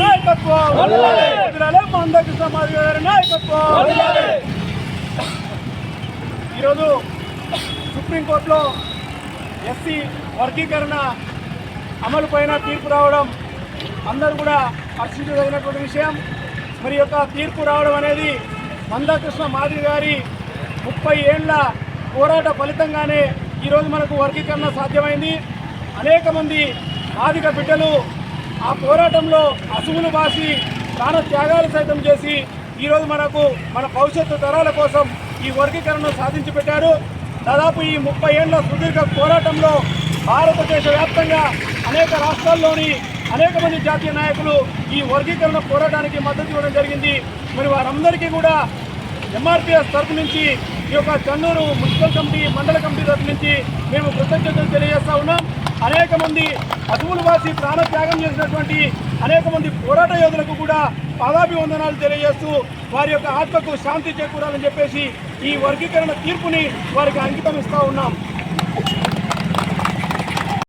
నాయకత్వం వదిలాలే మందకృష్ణ గారి నాయకత్వం ఈరోజు సుప్రీంకోర్టులో ఎస్సీ వర్గీకరణ అమలు పైన తీర్పు రావడం అందరూ కూడా హర్షించదగినటువంటి విషయం. మరి యొక్క తీర్పు రావడం అనేది మందకృష్ణ మాదిరి గారి ముప్పై ఏళ్ళ పోరాట ఫలితంగానే ఈరోజు మనకు వర్గీకరణ సాధ్యమైంది. అనేక మంది బిడ్డలు ఆ పోరాటంలో అసువులు బాసి ప్రాణ త్యాగాలు సైతం చేసి ఈరోజు మనకు మన భవిష్యత్తు తరాల కోసం ఈ వర్గీకరణను సాధించి పెట్టారు. దాదాపు ఈ ముప్పై ఏళ్ళ సుదీర్ఘ పోరాటంలో భారతదేశ వ్యాప్తంగా అనేక రాష్ట్రాల్లోని అనేక మంది జాతీయ నాయకులు ఈ వర్గీకరణ పోరాటానికి మద్దతు ఇవ్వడం జరిగింది. మరి వారందరికీ కూడా ఎంఆర్పిఎస్ తరపు నుంచి ఈ యొక్క చన్నూరు మున్సిపల్ కమిటీ మండల కమిటీ తరఫు నుంచి మేము కృతజ్ఞతలు తెలియజేస్తా ఉన్నాం. అనేక మంది అసువులు వాసి ప్రాణత్యాగం చేసినటువంటి అనేక మంది పోరాట యోధులకు కూడా పాదాభివందనాలు తెలియజేస్తూ వారి యొక్క ఆత్మకు శాంతి చేకూరాలని చెప్పేసి ఈ వర్గీకరణ తీర్పుని వారికి అంకితం ఇస్తా ఉన్నాం.